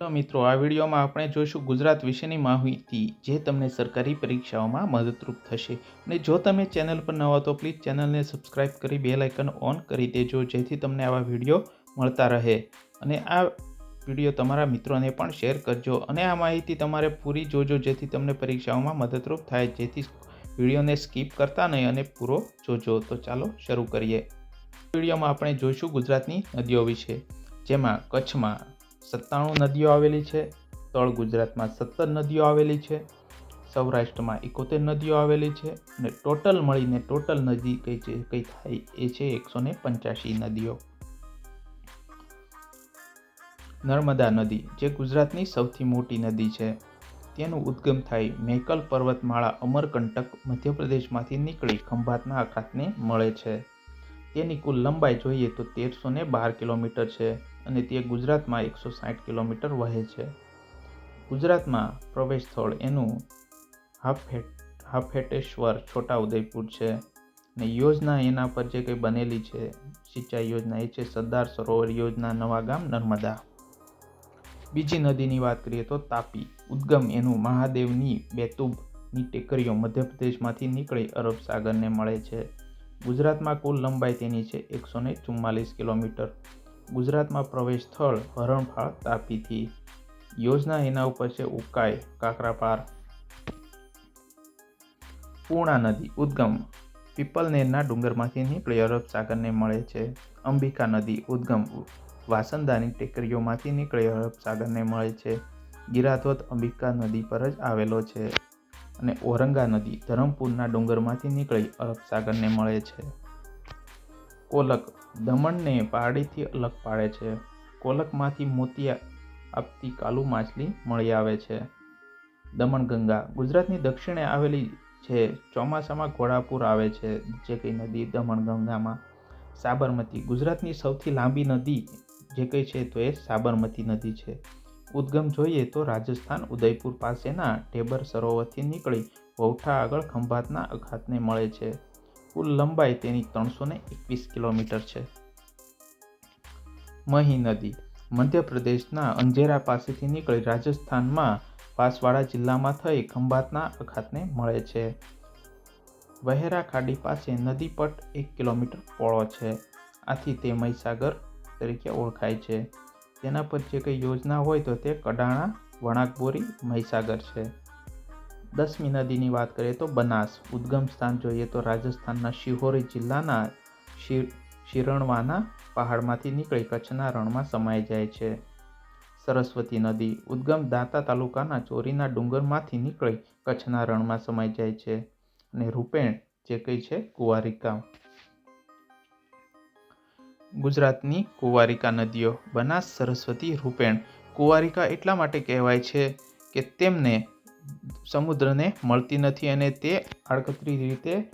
તો મિત્રો, આ વિડીયોમાં આપણે જોઈશું ગુજરાત વિશેની માહિતી જે તમને સરકારી પરીક્ષાઓમાં મદદરૂપ થશે. અને જો તમે ચેનલ પર નવા તો પ્લીઝ ચેનલને સબસ્ક્રાઇબ કરી બે લાઇકન ઓન કરી દેજો, જેથી તમને આવા વીડિયો મળતા રહે. અને આ વીડિયો તમારા મિત્રોને પણ શેર કરજો. અને આ માહિતી તમારે પૂરી જોજો, જેથી તમને પરીક્ષાઓમાં મદદરૂપ થાય. જેથી વિડીયોને સ્કીપ કરતા નહીં અને પૂરો જોજો. તો ચાલો શરૂ કરીએ. વિડીયોમાં આપણે જોઈશું ગુજરાતની નદીઓ વિશે, જેમાં કચ્છમાં સત્તાણું નદીઓ આવેલી છે. તળ ગુજરાતમાં સત્તર નદીઓ આવેલી છે. સૌરાષ્ટ્રમાં એકોતેર નદીઓ આવેલી છે અને ટોટલ મળીને ટોટલ નદી કઈ છે, કઈ થાય એ છે એકસો ને પંચ્યાસી નદીઓ. નર્મદા નદી, જે ગુજરાતની સૌથી મોટી નદી છે. તેનું ઉદ્ગમ થાય મેકલ પર્વતમાળા અમરકંટક મધ્યપ્રદેશમાંથી નીકળી ખંભાતના અખાતને મળે છે. તેની કુલ લંબાઈ જોઈએ તો તેરસો બાર કિલોમીટર છે. અને તે ગુજરાતમાં એકસો સાઠ કિલોમીટર વહે છે. ગુજરાતમાં પ્રવેશ સ્થળ એનું હાફેટ, હાફેટેશ્વર છોટાઉદેપુર છે અને યોજના એના પર જે કંઈ બનેલી છે, સિંચાઈ યોજના એ છે, સરદાર સરોવર યોજના, નવા ગામ નર્મદા. બીજી નદીની વાત કરીએ તો તાપી ઉદ્ગમ એનું મહાદેવની બેતુબની ટેકરીઓ મધ્યપ્રદેશમાંથી નીકળી અરબ સાગરને મળે છે. ગુજરાતમાં કુલ લંબાઈ તેની છે એકસો ને ચુમ્માલીસ કિલોમીટર. ગુજરાતમાં પ્રવેશ સ્થળ હરણફાળ તાપીથી. યોજના એના ઉપર છે ઉકાઈ, કાકરાપાર. પૂર્ણા નદી, ઉદ્ગમ. પીપલનેરના ડુંગરમાંથી નીકળી અરબ સાગરને મળે છે. અંબિકા નદી, ઉદ્ગમ. વાસંદાની ટેકરીઓમાંથી નીકળી અરબ સાગરને મળે છે. ગિરાધોધ અંબિકા નદી પર જ આવેલો છે અને ઓરંગા નદી, ધરમપુરના ડુંગરમાંથી નીકળી અરબ સાગરને મળે છે. કોલક દમણને પહાડીથી અલગ પાડે છે. કોલકમાંથી મોતિયા આપતી કાલુ માછલી મળી આવે છે. દમણગંગા ગુજરાતની દક્ષિણે આવેલી છે. ચોમાસામાં ઘોડાપુર આવે છે, જે કઈ નદી દમણગંગામાં સાબરમતી. ગુજરાતની સૌથી લાંબી નદી જે કઈ છે તો એ સાબરમતી નદી છે. ઉદ્ગમ જોઈએ તો રાજસ્થાન ઉદયપુર પાસેના ઢેબર સરોવરથી નીકળી વૌઠા આગળ ખંભાતના અખાતને મળે છે. કુલ લંબાઈ તેની ત્રણસો એકવીસ કિલોમીટર છે. મહી નદી, મધ્યપ્રદેશના અંજેરા પાસેથી નીકળી રાજસ્થાનમાં પાસવાડા જિલ્લામાં થઈ ખંભાતના અખાતને મળે છે. વહેરા ખાડી પાસે નદી પટ એક કિલોમીટર પહોળો છે. આથી તે મહીસાગર તરીકે ઓળખાય છે. તેના પર જે કંઈ યોજના હોય તો તે કડાણા, વણાકબોરી, મહીસાગર છે. દસમી નદીની વાત કરીએ તો બનાસ, ઉદ્ગમ સ્થાન જોઈએ તો રાજસ્થાનના શિહોરી જિલ્લાના શિરણવાના પહાડમાંથી નીકળી કચ્છના રણમાં સમાઈ જાય છે. સરસ્વતી નદી, ઉદ્ગમ દાંતા તાલુકાના ચોરીના ડુંગરમાંથી નીકળી કચ્છના રણમાં સમાઈ જાય છે અને રૂપેણ જે કંઈ છે કુવારિકા. ગુજરાતની કુંવારિકા નદીઓ, બનાસ, સરસ્વતી, રૂપેણ કુવારિકા એટલા માટે કહેવાય છે કે તેમને સમુદ્રને મળતી નથી અને તે આડકતરી રીતે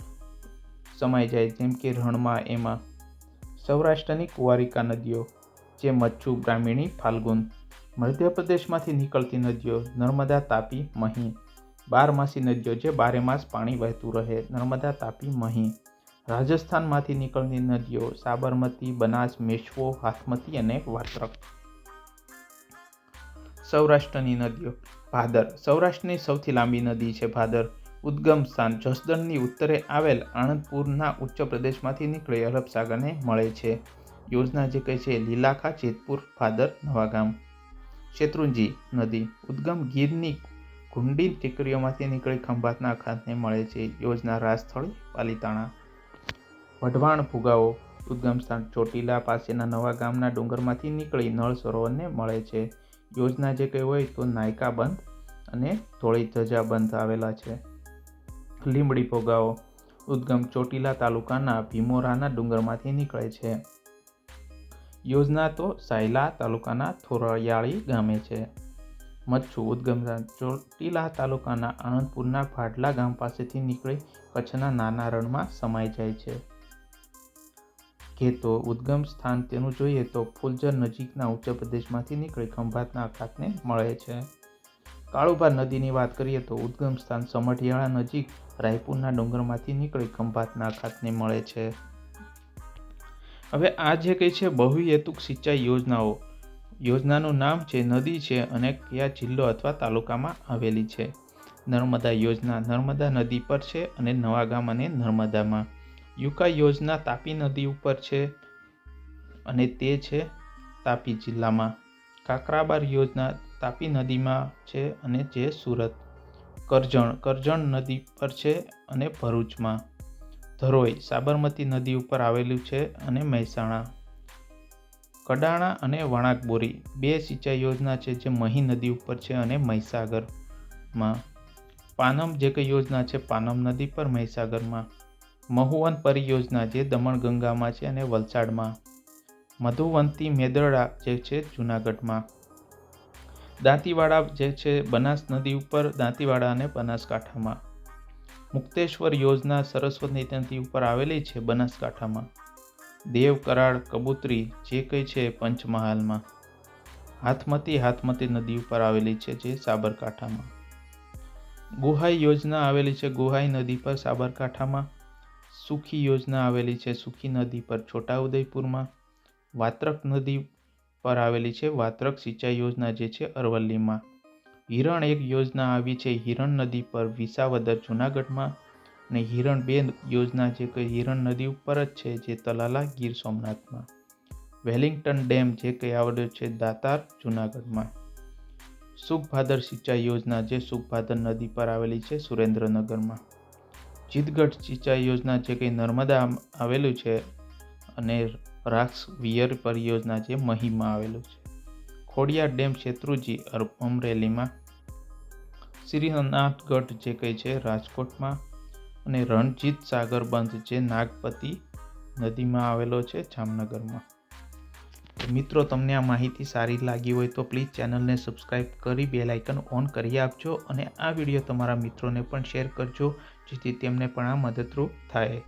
સમાઈ જાય, જેમ કે રણમાં એમાં સૌરાષ્ટ્રની કુંવારિકા નદીઓ, જે મચ્છુ બ્રાહ્મણી ફાલ્ગુન, મધ્યપ્રદેશમાંથી નીકળતી નદીઓ, નર્મદા, તાપી, મહી, બારમાસી નદીઓ, જે બારે માસ પાણી વહેતું રહે, નર્મદા, તાપી, મહી, રાજસ્થાનમાંથી નીકળતી નદીઓ, સાબરમતી, બનાસ, મેશ્વો, હાથમતી અને વાત્રક. સૌરાષ્ટ્રની નદીઓ. ભાદર સૌરાષ્ટ્રની સૌથી લાંબી નદી છે ભાદર. ઉદ્ગમ સ્થાન જસદણની ઉત્તરે આવેલ આણંદપુરના ઉચ્ચ પ્રદેશમાંથી નીકળી અરબ સાગરને મળે છે. યોજના જે કહે છે, લીલાખા, જેતપુર, ભાદર, નવાગામ. શેત્રુંજી નદી. ઉદ્ગમ ગીરની ગુંડી ટેકરીઓમાંથી નીકળી ખંભાતના ખાતને મળે છે. યોજના રાજસ્થળ, પાલીતાણા. વઢવાણ ફુગાવો ઉદ્ગમ સ્થાન ચોટીલા પાસેના નવા ગામના ડુંગરમાંથી નીકળી નળ સરોવરને મળે છે. યોજના જે કંઈ હોય તો નાયકા બંધ અને ધોળી ધજા બંધ આવેલા છે. લીંબડી ફોગાવો ઉદ્ગમ ચોટીલા તાલુકાના ભીમોરાના ડુંગરમાંથી નીકળે છે. યોજના તો સાયલા તાલુકાના થોરયાળી ગામે છે. મચ્છુ ઉદ્ગમ ચોટીલા તાલુકાના આણંદપુરના ભાડલા ગામ પાસેથી નીકળી કચ્છના નાના રણમાં સમાઈ જાય છે. ઘેતો ઉદ્ગમ સ્થાન તેનું જોઈએ તો ફુલઝર નજીકના ઉચ્ચ પ્રદેશમાંથી નીકળી ખંભાતના અખાતને મળે છે. કાળુભા નદીની વાત કરીએ તો ઉદ્ગમ સ્થાન સમઢિયાળા નજીક રાયપુરના ડુંગરમાંથી નીકળી ખંભાતના અખાતને મળે છે. હવે આ જે કંઈ છે બહુહેતુક સિંચાઈ યોજનાઓ, યોજનાનું નામ છે નદી છે અને કયા જિલ્લો અથવા તાલુકામાં આવેલી છે. નર્મદા યોજના નર્મદા નદી પર છે અને નવાગામ અને નર્મદામાં. યુકા યોજના તાપી નદી ઉપર છે અને તે છે તાપી જિલ્લામાં. કાકરાબાર યોજના તાપી નદીમાં છે અને જે સુરત, કરજણ કરજણ નદી પર છે અને ભરૂચમાં. ધરોઈ, સાબરમતી નદી ઉપર આવેલું છે અને મહેસાણા. કડાણા અને વણાકબોરી બે સિંચાઈ યોજના છે જે મહી નદી ઉપર છે અને મહીસાગરમાં. પાનમ જે કંઈ યોજના છે, પાનમ નદી પર મહીસાગરમાં. મહુવન પરિયોજના જે દમણગંગામાં છે અને વલસાડમાં. મધુવંતી મેદરડા જે છે જૂનાગઢમાં. દાંતીવાડા જે છે બનાસ નદી ઉપર, દાંતીવાડા અને બનાસકાંઠામાં. મુક્તેશ્વર યોજના સરસ્વતી નદી ઉપર આવેલી છે બનાસકાંઠામાં. દેવ કરાળ કબૂતરી જે કંઈ છે પંચમહાલમાં. હાથમતી હાથમતી નદી ઉપર આવેલી છે જે સાબરકાંઠામાં. ગુહાઈ યોજના આવેલી છે ગુહાઈ નદી પર સાબરકાંઠામાં. સુખી યોજના આવેલી છે, સુખી નદી પર, છોટાઉદેપુરમાં વાત્રક નદી પર આવેલી છે, વાત્રક સિંચાઈ યોજના જે છે અરવલ્લીમાં. હિરણ એક યોજના આવી છે, હિરણ નદી પર વિસાવદર, જૂનાગઢમાં અને હિરણ બે યોજના જે કંઈ હિરણ નદી ઉપર જ છે, જે તલાલા ગીર સોમનાથમાં. વેલિંગ્ટન ડેમ જે કંઈ આવેલો છે, દાતાર, જૂનાગઢમાં. સુખભાદર સિંચાઈ યોજના જે સુખભાદર નદી પર આવેલી છે, સુરેન્દ્રનગરમાં. જીતગઢ સિંચાઈ યોજના જે કંઈ નર્મદા આવેલું છે અને રાક્ષ વિયર પરિયોજના જે મહીમાં આવેલું છે. ખોડિયાર ડેમ શેત્રુજી અમરેલીમાં. શ્રીનાથગઢ જે કંઈ છે રાજકોટમાં અને રણજીત સાગર બંધ જે નાગપતિ નદીમાં આવેલો છે જામનગરમાં. મિત્રો, તમને આ માહિતી સારી લાગી હોય તો પ્લીઝ ચેનલને સબસ્ક્રાઈબ કરી બેલાઇકન ઓન કરી આપજો અને આ વીડિયો તમારા મિત્રોને પણ શેર કરજો. જેથી તેમને પણ આ મદદરૂપ થાય.